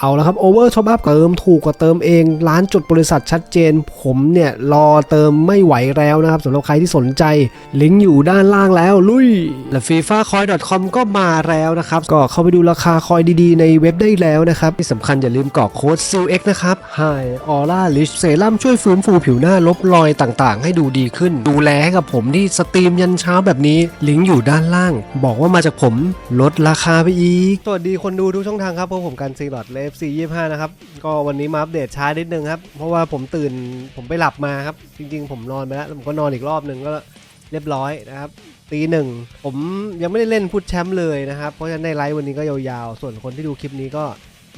เอาละครับโอเวอร์ช็อปอัพเติมถูกกว่าเติมเองร้านจดบริษัทชัดเจน ผมเนี่ยรอเติมไม่ไหวแล้วนะครับสำหรับใครที่สนใจ ลิงก์อยู่ด้านล่างแล้วลุยและ FIFA Coin com ก็มาแล้วนะครับ ก็เข้าไปดูราคาคอยดีๆ ในเว็บได้แล้วนะครับ ที่สำคัญอย่าลืมกรอกโค้ด SEALX นะครับ Hi Aura Rich เซรั่มช่วยฟื้นฟูผิวหน้าลบรอยต่างๆ ให้ดูดีขึ้น ดูแลให้กับผมที่สตรีมยันเช้าแบบนี้ลิงก์อยู่ด้านล่าง บอกว่ามาจากผมลดราคาไปอีกสวัสดีคนดูทุกช่องทางครับพบผมกันซีลอดเลฟซียี่ห้านะครับ ก็วันนี้มาอัปเดตช้านิดนึงครับ เพราะว่าผมตื่นผมไปหลับมาครับ จริงๆ ผมนอนไปแล้วแล้วผมก็นอนอีกรอบหนึ่งก็เรียบร้อยนะครับตีหนึ่งผมยังไม่ได้เล่นพุทแชมป์เลยนะครับ เพราะฉะนั้นในไลฟ์วันนี้ก็ยาวๆ ส่วนคนที่ดูคลิปนี้ก็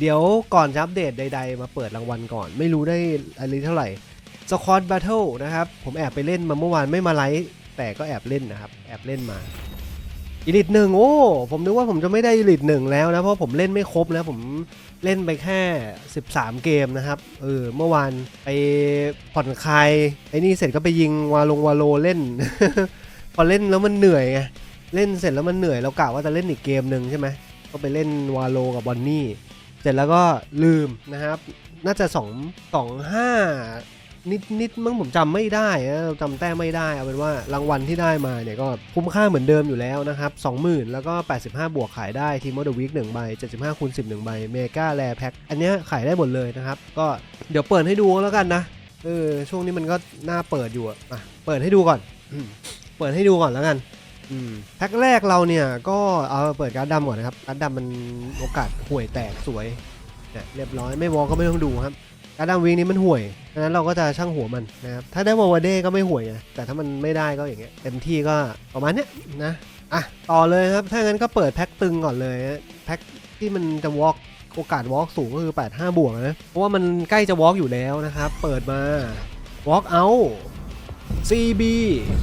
เดี๋ยวก่อนจะอัปเดตใด ๆ มาเปิดรางวัลก่อน ไม่รู้ได้อะไรเท่าไหร่สควอตแบทเทิลนะครับ ผมแอบไปเล่นมาเมื่อวานไม่มาไลฟ์แต่ก็แอบเล่นนะครับ แอบเล่นมา อีลิทหนึ่งโอ้ ผมนึกว่าผมจะไม่ได้อีลิทหนึ่งแล้วนะ เพราะผมเล่นไม่ครบนะ ผมเล่นไปแค่ 13 เกมนะครับ เออ เมื่อวานไปผ่อนคลายไอ้นี่เสร็จก็ไปยิงวาลงวาโลเล่น พอเล่นแล้วมันเหนื่อยไง เล่นเสร็จแล้วมันเหนื่อยเรากะว่าจะเล่นอีกเกมหนึ่งใช่ไหม ก็ไปเล่นวาโลกับบอนนี่ เสร็จแล้วก็ลืมนะครับ น่าจะ 2 2 5 นิดนิดมั้งผมจำไม่ได้นะจำแต้มไม่ได้เอาเป็นว่ารางวัลที่ได้มาเนี่ยก็คุ้มค่าเหมือนเดิมอยู่แล้วนะครับ20,000 แล้วก็ 85 บวกขายได้ทีมอเดอร์วิก1ใบ 75คูณ10 1ใบเมกาแรแพ็คอันนี้ขายได้หมดเลยนะครับ ก็เดี๋ยวเปิดให้ดูแล้วกันนะเออช่วงนี้มันก็น่าเปิดอยู่อะอะเปิดให้ดูก่อน เปิดให้ดูก่อนแล้วกันแพ็คแรกเราเนี่ยก็เอาเปิดการ์ดดำก่อนนะครับการ์ดดำมันโอกาสห่วยแตกสวยเนี่ยเรียบร้อยไม่วอลก็ไม่ต้องดูครับ การดดำวิงนี้มันห่วยดังนั้นเราก็จะช่างหัวมันนะครับ ถ้าได้วอลวาเด้ก็ไม่ห่วยไงแต่ถ้ามันไม่ได้ก็อย่างเงี้ย เต็มที่ก็ประมาณเนี้ยนะ อะ ต่อเลยครับ ถ้างั้นก็เปิดแพ็คตึงก่อนเลย แพ็คที่มันจะวอล์กโอกาสวอล์กสูงก็คือ 85 บวกนะ เพราะว่ามันใกล้จะวอล์กอยู่แล้วนะครับ เปิดมาวอล์กเอา CB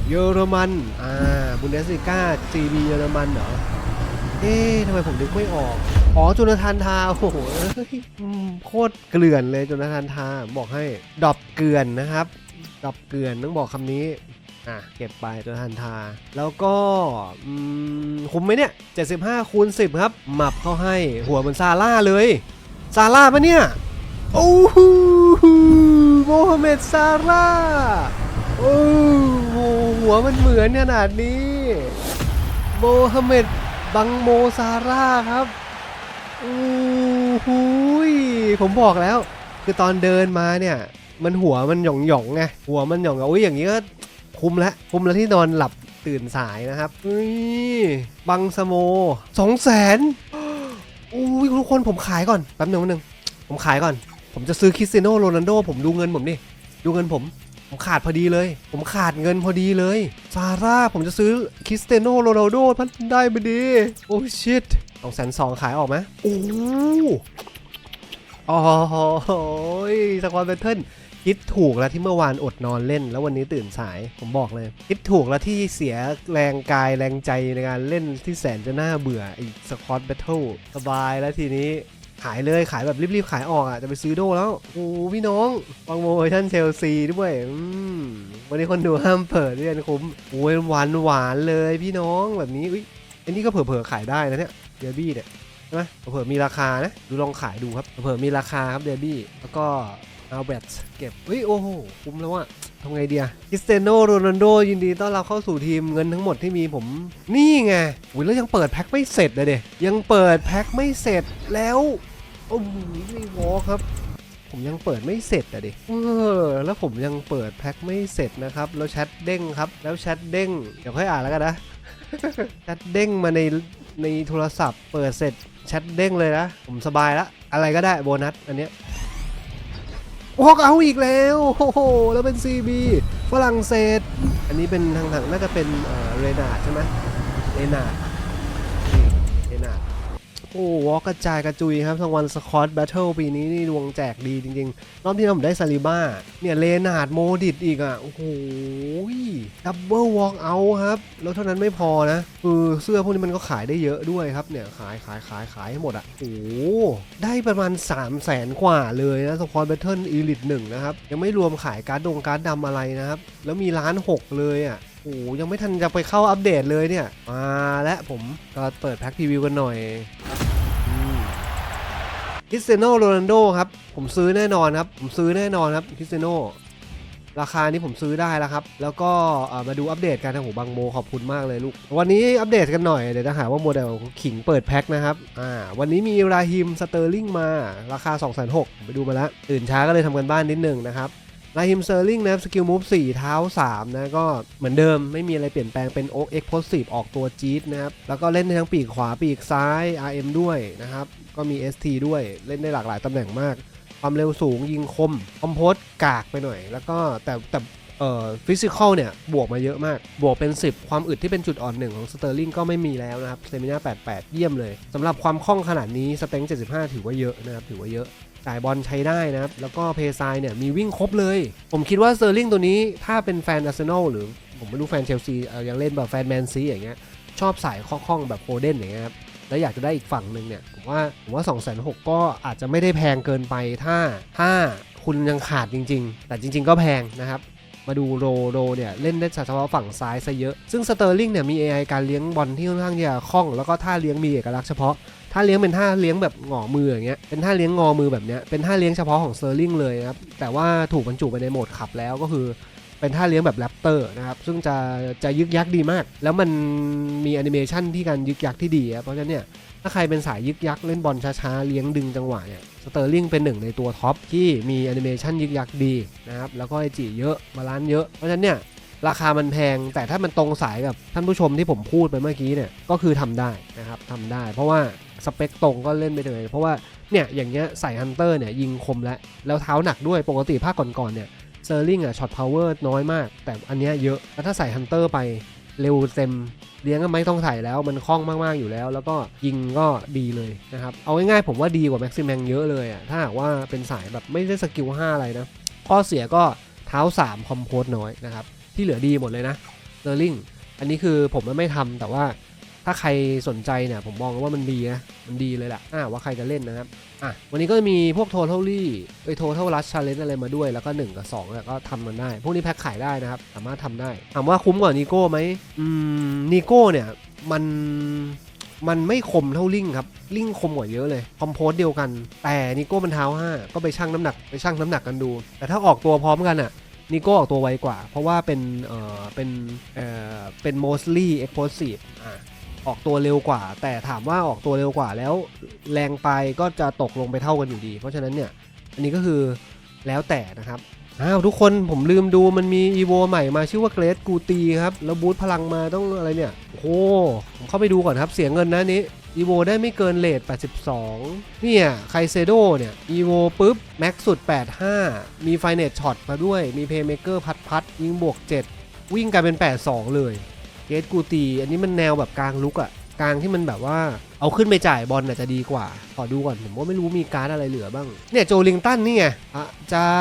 เยอรมัน อ่า บุนเดสลิก้า CB เยอรมันเหรอ เอ๊ะทำไมผมนึกไม่ออก อ๋อจุนทานทาโอ้โหโคตรเกลื่อนเลยจุนทานทาบอกให้ดรอปเกลื่อนนะครับดรอปเกลื่อนต้องบอกคำนี้อะเก็บไปจุนทานทา แล้วก็คุ้มไหมเนี่ย75คูณ10 ครับหมับเข้าให้หัวเหมือนซาร่าเลยซาร่าปะเนี่ยโอ้โหโมฮัมเหม็ดซาร่าโอ้โหหัวมันเหมือนขนาดนี้โมฮัมเหม็ดบังโมซาร่าครับ อ้โหยผมบอกแล้ว คือตอนเดินมาเนี่ย มันหัวมันหย่องหย่องไงหัวมันหย่องๆอุ้ยอย่างนี้ก็คุ้มละคุ้มแล้วที่นอนหลับตื่นสายนะครับอุ้ยบังสโมสองแสนอุ้ยทุกคนผมขายก่อนแป๊บหนึ่งแป๊บหนึ่งผมขายก่อน ผมจะซื้อคริสเตียโนโรนัลโดผมดูเงินผมดิดูเงินผมผมขาดพอดีเลย ผมขาดเงินพอดีเลยซาร่าผมจะซื้อคริสเตียโนโรนัลโดพันได้พอดี โอ้ชิต สองแสนสองขายออกไหมโอ้โอ้โหสควอตแบทเทิลคิดถูกแล้วที่เมื่อวานอดนอนเล่น แล้ววันนี้ตื่นสายผมบอกเลย คิดถูกแล้วที่เสียแรงกายแรงใจในการเล่นที่แสนจะน่าเบื่อไอ้สควอตแบทเทิลสบายแล้วทีนี้ขายเลยขายแบบรีบๆ ขายออกอะ จะไปซื้อโดแล้วโอ้พี่น้องฟังโมชั่นเชลซีด้วยอืมวันนี้คนดูห้ามเปิดด้วยกันคุ้มโอ้ยหวานหวานๆเลยพี่น้องแบบนี้อุ้ยอันนี้ก็เผลอๆ ขายได้นะเนี่ย เดบี้เนี่ยใช่ไหมเผลอมีราคานะ ดูลองขายดูครับเผลอมีราคาครับเดบี้แล้วก็เอาแบตเก็บเฮ้ยโอ้โหคุ้มแล้วอะทำไงเดียคริสเตยโนโรนัลโดยินดีต้อนรับเข้าสู่ทีมเงินทั้งหมดที่มีผม นี่ไงอุ้ยแล้วยังเปิดแพ็คไม่เสร็จเลยเดยยังเปิดแพ็คไม่เสร็จแล้วโอ้โหไม่วอลครับ ผมยังเปิดไม่เสร็จอะดิเออแล้วผมยังเปิดแพ็คไม่เสร็จนะครับ แล้วแชทเด้งครับ แล้วแชทเด้ง เดี๋ยวค่อยอ่านแล้วกันนะ แชทเด้งมาในในโทรศัพท์เปิดเสร็จแชทเด้งเลยนะ ผมสบายละ อะไรก็ได้โบนัสอันเนี้ยวอกเอาอีกแล้วโอ้โหแล้วเป็น CB ฝรั่งเศส อันนี้เป็นทางทางน่าจะเป็นเออเรนาดใช่ไหมเรนาดเรนาด โอ้วอกระจายกระจุยครับรางวัลสคอตแบทเทิลปีนี้นี่ดวงแจกดีจริงๆ รอบที่แล้วผมได้ซาลิบ้า เนี่ยเลนาดโมดิตอีกอะ โอ้โหดับเบิลวอล์กเอาครับ แล้วเท่านั้นไม่พอนะคือเสื้อพวกนี้มันก็ขายได้เยอะด้วยครับ เนี่ยขายขายขายขายให้หมดอะ โอ้โหได้ประมาณ 3 0 0แสนกว่าเลยนะสคอตแบทเทิลอีลิทหนึ่งนะครับ ยังไม่รวมขายการ์ดดงการ์ดดำอะไรนะครับ แล้วมีล้านหกเลยอะ โอ้โหยังไม่ทันจะไปเข้าอัปเดตเลยเนี่ย มาและผมก็เปิดแพ็คพรีวิวกันหน่อยคริสเตียโนโรนัลโดครับ ผมซื้อแน่นอนครับ ผมซื้อแน่นอนครับคริสเตียโนราคานี้ผมซื้อได้แล้วครับ แล้วก็มาดูอัปเดตกันนะโหบางโมขอบคุณมากเลยลูก วันนี้อัปเดตกันหน่อย เดี๋ยวจะหาว่าโมเดลขิงเปิดแพ็คนะครับ อ่า วันนี้มีราฮิมสเตอร์ลิงมา ราคา 2 6 0 0 0ไปดูมาแล้วตื่นช้าก็เลยทำกันบ้านนิดนึงนะครับ ราฮิมเซอร์ลิงนะครับสกิลมูฟ4เท้า 3 นะ ก็เหมือนเดิมไม่มีอะไรเปลี่ยนแปลงเป็นโอ๊กเอ็กโพสิฟออกตัวจี๊ดนะครับ แล้วก็เล่นได้ทั้งปีกขวาปีกซ้าย RM ด้วยนะครับ ก็มี ST ด้วยเล่นได้หลากหลายตำแหน่งมาก ความเร็วสูงยิงคม คอมโพสกากไปหน่อย แล้วก็แต่แต่เอ่อฟิสิกอลเนี่ย บวกมาเยอะมาก บวกเป็น 10 ความอึดที่เป็นจุดอ่อนหนึ่งของสเตอร์ลิงก็ไม่มีแล้วนะครับเซมินา88 เยี่ยมเลยสำหรับความคล่องขนาดนี้สเต็ง75 ถือว่าเยอะนะครับถือว่าเยอะ จ่ายบอลใช้ได้นะครับ แล้วก็เพย์ไซเนี่ยมีวิ่งครบเลย ผมคิดว่าสเตอร์ลิงตัวนี้ถ้าเป็นแฟนอาร์เซนอลหรือผมไม่รู้แฟนเชลซีเอ่อยังเล่นแบบแฟนแมนซีอย่างเงี้ยชอบสายคล่องๆแบบโฟเดนอย่างเงี้ยครับแล้วอยากจะได้อีกฝั่งหนึ่งเนี่ยผมว่าผมว่า2องแสนหก็อาจจะไม่ได้แพงเกินไปถ้าถ้าคุณยังขาดจริง ๆ แต่จริง ๆ ก็แพงนะครับ มาดูโรโรเนี่ยเล่นได้เฉพาะฝั่งซ้ายซะเยอะ ซึ่งสเตอร์ลิงเนี่ยมี AI การเลี้ยงบอลที่ค่อนข้างจะคล่อง แล้วก็ท่าเลี้ยงมีเอกลักษณ์เฉพาะ ท่าเลี้ยงเป็นท่าเลี้ยงแบบหงอมืออย่างเงี้ย เป็นท่าเลี้ยงงอมือแบบเนี้ย เป็นท่าเลี้ยงเฉพาะของเตอร์ลิงเลยนะครับ แต่ว่าถูกบรรจุไปในโหมดขับแล้วก็คือเป็นท่าเลี้ยงแบบแรปเตอร์นะครับ ซึ่งจะจะยึกยักดีมาก แล้วมันมีแอนิเมชันที่การยึกยักที่ดีเพราะฉะนั้นเนี่ยถ้าใครเป็นสายยึกยักเล่นบอลช้าๆ เลี้ยงดึงจังหวะเนี่ยสเตอร์ลิงเป็นหนึ่งในตัวท็อปที่มีแอนิเมชันยึกยักดีนะครับแล้วก็ไอจีเยอะบาลานซ์เยอะเพราะฉะนั้นเนี่ยราคามันแพงแต่ถ้ามันตรงสายกับท่านผู้ชมที่ผมพูดไปเมื่อกี้เนี่ยก็คือทำได้นะครับทำได้ เพราะว่า สเปคตรงก็เล่นไปเลย เพราะว่าเนี่ยอย่างเงี้ยใส่ฮันเตอร์เนี่ยยิงคมแล้วแล้วเท้าหนักด้วยปกติภาคก่อนๆเนี่ยเซอร์ลิงอะช็อตพาวเวอร์น้อยมาก แต่อันเนี้ยเยอะแล้วถ้าใส่ฮันเตอร์ไปเร็วเต็มเลี้ยงก็ไม่ต้องใส่แล้วมันคล่องมาก ๆ อยู่แล้ว แล้วก็ยิงก็ดีเลยนะครับ เอาง่ายๆผมว่าดีกว่าแม็กซิแมงเยอะเลยอะถ้าหากว่าเป็นสายแบบไม่ได้สกิล 5 อะไรนะ ข้อเสียก็เท้า 3 คอมโพสน้อยนะครับ ที่เหลือดีหมดเลยนะเ e อร์ลิงอันนี้คือผมไม่ทำแต่ว่า ถ้าใครสนใจเนี่ยผมมองว่ามันดีนะ มันดีเลยแหละอ่าว่าใครจะเล่นนะครับอะวันนี้ก็มีพวก total ลี่ไอ้ total rush challenge อะไรมาด้วย แล้วก็ 1 กับ2เนี่ยก็ทำมันได้ พวกนี้แพ็คขายได้นะครับ สามารถทำได้ถามว่าคุ้มกว่านิโก้ไหมอืมนิโก้เนี่ยมันมันไม่คมเท่าลิงครับ ลิงคมกว่าเยอะเลย คอมโพสเดียวกัน แต่นิโก้มันเท้า5ก็ไปชั่งน้ำหนักไปชั่งน้ำหนักกันดู แต่ถ้าออกตัวพร้อมกันอะนิโก้ออกตัวไวกว่า เพราะว่าเป็นเอ่อเป็นเอ่อเป็น mostly explosive อะ ออกตัวเร็วกว่า แต่ถามว่าออกตัวเร็วกว่าแล้ว แรงไปก็จะตกลงไปเท่ากันอยู่ดี เพราะฉะนั้นเนี่ยอันนี้ก็คือแล้วแต่นะครับอ้าวทุกคนผมลืมดูมันมีอีโวใหม่มาชื่อว่าเกรดกูตีครับ แล้วบูทพลังมาต้องอะไรเนี่ย โอ้โหผมเข้าไปดูก่อนครับเสียเงินนะอันนี้อีโวได้ไม่เกินเลท82 เนี่ยไคเซโดเนี่ยอีโวปุ๊บ แม็กสุด 85 มีไฟเนตช็อตมาด้วย มีเพย์เมเกอร์พัดพัดยิงบวก 7 วิ่งกลายเป็น 82 เลย เกตกูตี อันนี้มันแนวแบบกลางลุกอะกลางที่มันแบบว่าเอาขึ้นไปจ่ายบอลน่ะจะดีกว่า ขอดูก่อน ผมว่าไม่รู้มีการ์ดอะไรเหลือบ้าง เนี่ยโจลิงตันนี่ไงอะเจ้า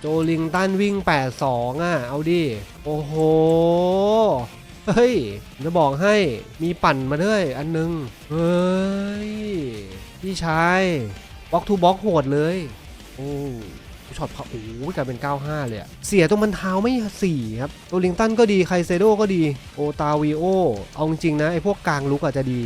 โจลิงตันวิ่ง 82 อะ เอาดิ โอ้โห เฮ้ย จะบอกให้มีปั่นมาด้วยอันนึง เฮ้ย พี่ชายบล็อกทูบล็อกโหดเลย โอ้ ช็อตพะโอ้ยกลายเป็น 95 เลยอะเสียตรงมันเท้าไม่สี่ครับโอลิงตันก็ดีไคเซโดก็ดีโอตาวิโอเอาจริงนะไอพวกกลางลุกอาจจะดี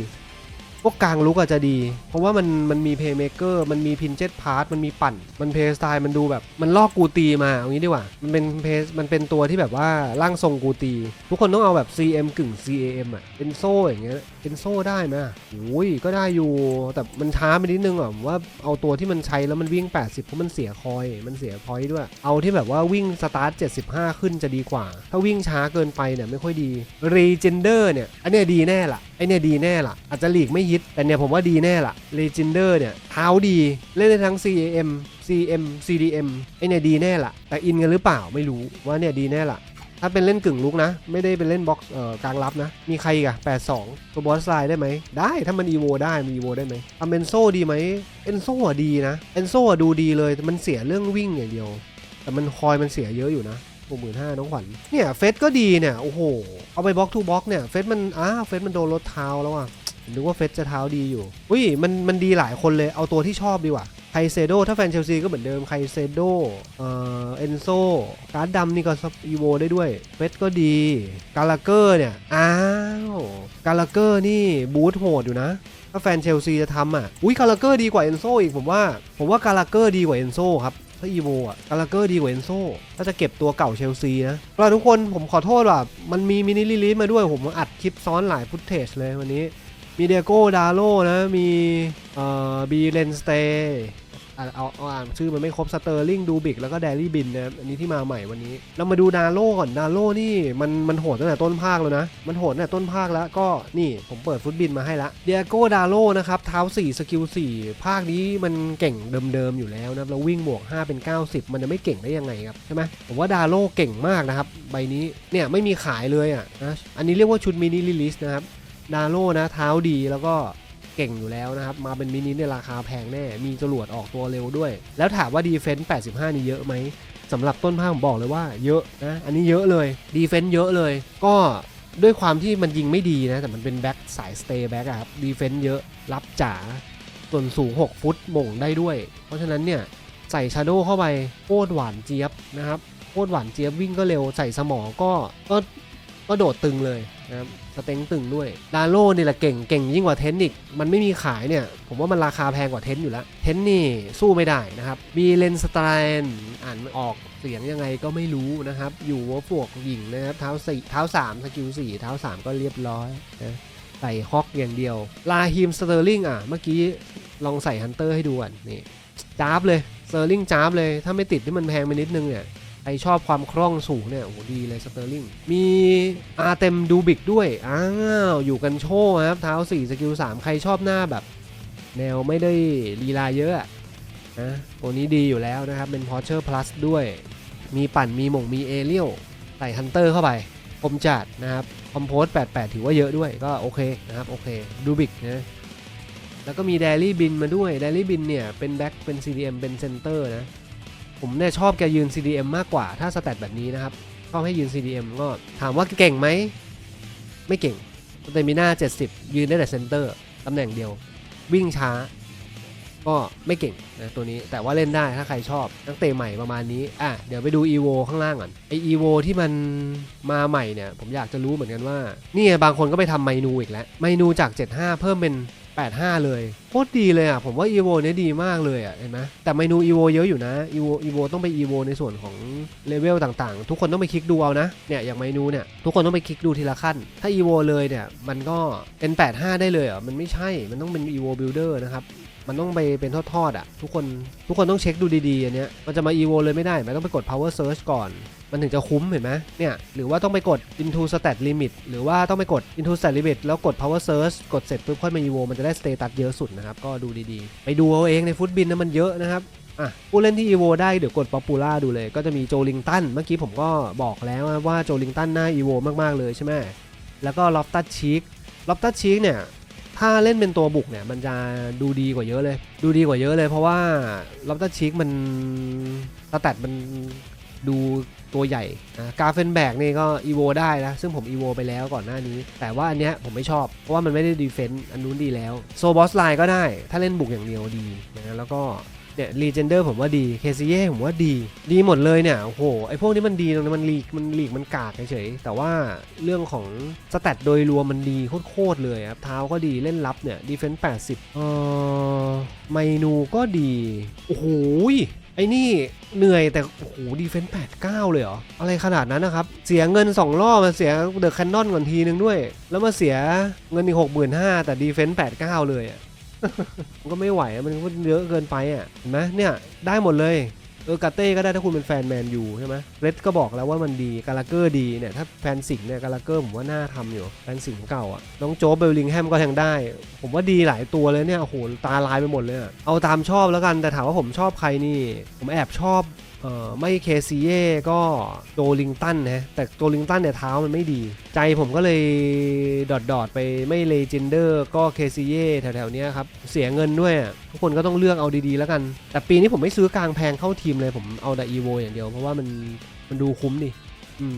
พวกกลางลุกอาจจะดี เพราะว่ามันมันมีเพย์เมเกอร์มันมีพินเจ็ตพาร์ตมันมีปั่น มันเพย์สไตล์มันดูแบบ มันลอกกูตีมาเอางี้ดีกว่า มันเป็นเพย์มันเป็นตัวที่แบบว่าร่างทรงกูตี ทุกคนต้องเอาแบบ CM กึ่ง CAM อะเป็นโซ่อย่างเงี้ยเป็นโซ่ได้ไหมโอ้ยก็ได้อยู่ แต่มันช้าไปนิดนึงอะว่าเอาตัวที่มันใช้แล้วมันวิ่ง 80 เพราะมันเสียคอย มันเสียพอยด้วย เอาที่แบบว่าวิ่งสตาร์ท 75 ขึ้นจะดีกว่า ถ้าวิ่งช้าเกินไปเนี่ยไม่ค่อยดีรีเจนเดอร์เนี่ยอันนี้ดีแน่ละ ไอเนี่ยดีแน่ละอาจจะหลีกไม่ฮิต แต่เนี่ยผมว่าดีแน่ละรีเจนเดอร์เนี่ยเท้าดี เล่นได้ทั้ง CAM CM CDM ไอเนี่ยดีแน่ละแต่อินกันหรือเปล่าไม่รู้ว่าเนี่ยดีแน่ละถ้าเป็นเล่นกึ่งลุกนะ ไม่ได้เป็นเล่นบ็อกเอ่อกลางรับนะ มีใครอีกอะ82 ตัวบอสไลด์ได้ไหม ได้ถ้ามันอีโวได้มันอีโวได้ไหมทำเอนโซดีไหมเอนโซอะดีนะเอนโซอะดูดีเลยแต่มันเสียเรื่องวิ่งอย่างเดียว แต่มันคอยมันเสียเยอะอยู่นะ หกหมื่นห้าน้องขวัญเนี่ยเฟสก็ดีเนี่ยโอ้โหเอาไปบล็อกทูบล็อกเนี่ยเฟสมันอ้าเฟสมันโดนรถเท้าแล้วอะนึกว่าเฟสจะเท้าดีอยู่อุ้ยมันมันดีหลายคนเลยเอาตัวที่ชอบดีกว่าไคเซโดถ้าแฟนเชลซีก็เหมือนเดิมไคเซโดเอ่อเอนโซการ์ดดำนี่ก็อีโวได้ด้วยเฟสก็ดีกาลาเกอร์เนี่ยอ้าวกาลาเกอร์นี่บูทโหดอยู่นะถ้าแฟนเชลซีจะทำอะอุ้ยกาลาเกอร์ดีกว่าเอนโซอีกผมว่า ผมว่ากาลาเกอร์ดีกว่าเอนโซครับ ถ้าอีโวอะกาลาเกอร์ดีกว่าเอนโซถ้าจะเก็บตัวเก่าเชลซีนะแล้วทุกคนผมขอโทษว่ามันมีมินิลิลิสมาด้วยผมอัดคลิปซ้อนหลายฟุตเทจเลยวันนี้มีเดียโก้ดาโลนะมีเอ่อบีเลนสเต เอาเอาอ่านชื่อมันไม่ครบสเตอร์ลิงดูบิกแล้วก็แดรี่บินนะครับอันนี้ที่มาใหม่วันนี้ เรามาดูดาโลก่อนดาโลนี่มันมันโหดตั้งแต่ต้นภาคแล้วนะ มันโหดตั้งแต่ต้นภาคแล้วก็นี่ผมเปิดฟุตบินมาให้ละเดียโก้ดาโลนะครับเท้า4สกิล4ภาคนี้มันเก่งเดิมๆอยู่แล้วนะแล้ววิ่งบวก 5 เป็น 90 มันจะไม่เก่งได้ยังไงครับใช่ไหมผมว่าดาโลเก่งมากนะครับใบนี้เนี่ยไม่มีขายเลยอะนะอันนี้เรียกว่าชุดมินิลิลิสนะครับดาโลนะเท้าดีแล้วก็ เก่งอยู่แล้วนะครับ มาเป็นมินิในราคาแพงแน่ มีจรวดออกตัวเร็วด้วย แล้วถามว่าดีเฟนส์85 นี่เยอะไหมสำหรับต้นภาคผมบอกเลยว่าเยอะนะ อันนี้เยอะเลยดีเฟนส์เยอะเลย ก็ด้วยความที่มันยิงไม่ดีนะ แต่มันเป็นแบ็กสายสเตย์แบ็กอะครับดีเฟนส์เยอะรับจ๋าส่วนสูง 6 ฟุตม่งได้ด้วย เพราะฉะนั้นเนี่ยใส่ชาโดเข้าไปโคตรหวานเจี๊ยบนะครับโคตรหวานเจี๊ยบวิ่งก็เร็วใส่สมองก็ก็ ก็โดดตึงเลยนะครับสเต็งตึงด้วยดาโลนี่แหละเก่งเก่งยิ่งกว่าเทนนิกมันไม่มีขายเนี่ย ผมว่ามันราคาแพงกว่าเทนอยู่แล้ว เทนนี่สู้ไม่ได้นะครับบีเลนสไตน์อ่านออกเสียงยังไงก็ไม่รู้นะครับ อยู่ว่าพวกหญิงนะครับเท้าสี่เท้าสามสกิลสี่เท้าสามก็เรียบร้อยนะใส่ฮอกอย่างเดียว ลาฮิมสเตอร์ลิงอะ เมื่อกี้ลองใส่ฮันเตอร์ให้ดูก่อนนี่จ้าบเลยสเตอร์ลิงจ้าบเลย ถ้าไม่ติดที่มันแพงไปนิดนึงเนี่ย ใครชอบความคล่องสูงเนี่ย โอ้โหดีเลยสเตอร์ลิง มีอาเต็มดูบิกด้วย อ้าว อยู่กันโชว์ครับ เท้า 4 สกิล 3 ใครชอบหน้าแบบ แนวไม่ได้ลีลาเยอะนะตัวนี้ดีอยู่แล้วนะครับ เป็นพอเชอร์พลัสด้วย มีปั่นมีหม่งมีเอเรียลใส่ฮันเตอร์เข้าไปคมจัดนะครับ คอมโพส 88 ถือว่าเยอะด้วยก็โอเคนะครับ โอเคดูบิกนะแล้วก็มีเดลี่บินมาด้วยเดลี่บินเนี่ย เป็นแบ็คเป็น CDM เป็นเซนเตอร์นะ ผมเนี่ยชอบแกยืน CDM มากกว่าถ้าสแตทแบบนี้นะครับชอบให้ยืน CDM ก็ถามว่าเก่งไหม ไม่เก่งเตมิน่า70 ยืนได้แต่เซนเตอร์ตำแหน่งเดียว วิ่งช้า ก็ไม่เก่งนะตัวนี้แต่ว่าเล่นได้ถ้าใครชอบนักเตะใหม่ประมาณนี้อะเดี๋ยวไปดู EVO ข้างล่างก่อนไอ EVO ที่มันมาใหม่เนี่ย ผมอยากจะรู้เหมือนกันว่า นี่บางคนก็ไปทำเมนูอีกแล้วเมนูจาก 75 เพิ่มเป็น 85 เลยโคตรดีเลยอะผมว่า EVO เนี่ยดีมากเลยอะเห็นไหมแต่เมนู EVO เยอะอยู่นะ EVO EVO ต้องไป EVO ในส่วนของเลเวลต่างๆ ทุกคนต้องไปคลิกดูเอานะเนี่ยอย่างเมนูเนี่ยทุกคนต้องไปคลิกดูทีละขั้น ถ้า EVO เลยเนี่ยมันก็เป็น 85 ได้เลยอะมันไม่ใช่มันต้องเป็น EVO Builder นะครับมันต้องไปเป็นทอดๆอะทุกคนทุกคนต้องเช็คดูดีๆอันเนี้ยมันจะมา EVO เลยไม่ได้ มันต้องไปกด power search ก่อน มันถึงจะคุ้มเห็นไหมเนี่ยหรือว่าต้องไปกด into stat limit หรือว่าต้องไปกด into stat limit แล้วกด power search กดเสร็จปุ๊บค่อยมา EVO มันจะได้ status เยอะสุดนะครับ ก็ดูดีๆ ไปดูเอาเองในฟุตบินนะมันเยอะนะครับอะผู้เล่นที่ EVO ได้เดี๋ยวกด Popular ดูเลย ก็จะมีโจลิงตัน เมื่อกี้ผมก็บอกแล้วว่าโจลิงตันน่า EVO มากๆเลยใช่ไหมแล้วก็ล็อฟตัดชีกล็อฟตัดชีกเนี่ยถ้าเล่นเป็นตัวบุกเนี่ยมันจะดูดีกว่าเยอะเลย ดูดีกว่าเยอะเลย เพราะว่าล็อฟตัดชีกมันสแตทมัน ดูตัวใหญ่นะกาเฟนแบกนี่ก็อีโวได้นะ ซึ่งผมอีโวไปแล้วก่อนหน้านี้ แต่ว่าอันเนี้ยผมไม่ชอบ เพราะว่ามันไม่ได้ดีเฟนต์อันนู้นดีแล้ว โซบอสไลน์ก็ได้ ถ้าเล่นบุกอย่างเดียวดีนะแล้วก็ เนี่ยรีเจนเดอร์ผมว่าดีเคซีเย่ผมว่าดี ดีหมดเลยเนี่ยโอ้โหไอพวกนี้มันดีตรงนี้มันลีกมันลีกมันกากเฉยๆแต่ว่าเรื่องของสแตทโดยรวมมันดีโคตรเลยครับเท้าก็ดีเล่นรับเนี่ยดีเฟนต์80เอ่อเมนูก็ดีโอ้โหไอ้นี่เหนื่อยแต่โอ้โหดีเฟนต์89เก้าเลยเหรอ อะไรขนาดนั้นนะครับ เสียเงิน 2 รอบมาเสียเดอะแคนนอนก่อนทีนึงด้วย แล้วมาเสียเงินอีก65,000แต่ดีเฟนต์89เลยอะ มันก็ไม่ไหวมันก็เยอะเกินไปอะเห็นไหมเนี่ยได้หมดเลยเออกาเต้ก็ได้ถ้าคุณเป็นแฟนแมนยูใช่ไหมเรดก็บอกแล้วว่ามันดีกาลาเกอร์ดีเนี่ยถ้าแฟนสิงเนี่ยกาลาเกอร์ผมว่าน่าทำอยู่แฟนสิงเก่าอะน้องโจ๊บเบลลิงแฮมก็แทงได้ ผมว่าดีหลายตัวเลยเนี่ยโอ้โหตาลายไปหมดเลยอะเอาตามชอบแล้วกันแต่ถามว่าผมชอบใครนี่ ผมแอบชอบ เออไม่เคซีเย่ก็โดลิงตันนะแต่โดลิงตันเนี่ยเท้ามันไม่ดี ใจผมก็เลยดอดดอดไปไม่เลเจนเดอร์ก็เคซีเย่แถวๆนี้ครับ เสียเงินด้วย ทุกคนก็ต้องเลือกเอาดีๆแล้วกัน แต่ปีนี้ผมไม่ซื้อกลางแพงเข้าทีมเลยผมเอาแต่อีโวอย่างเดียว เพราะว่ามันมันดูคุ้มดิอืม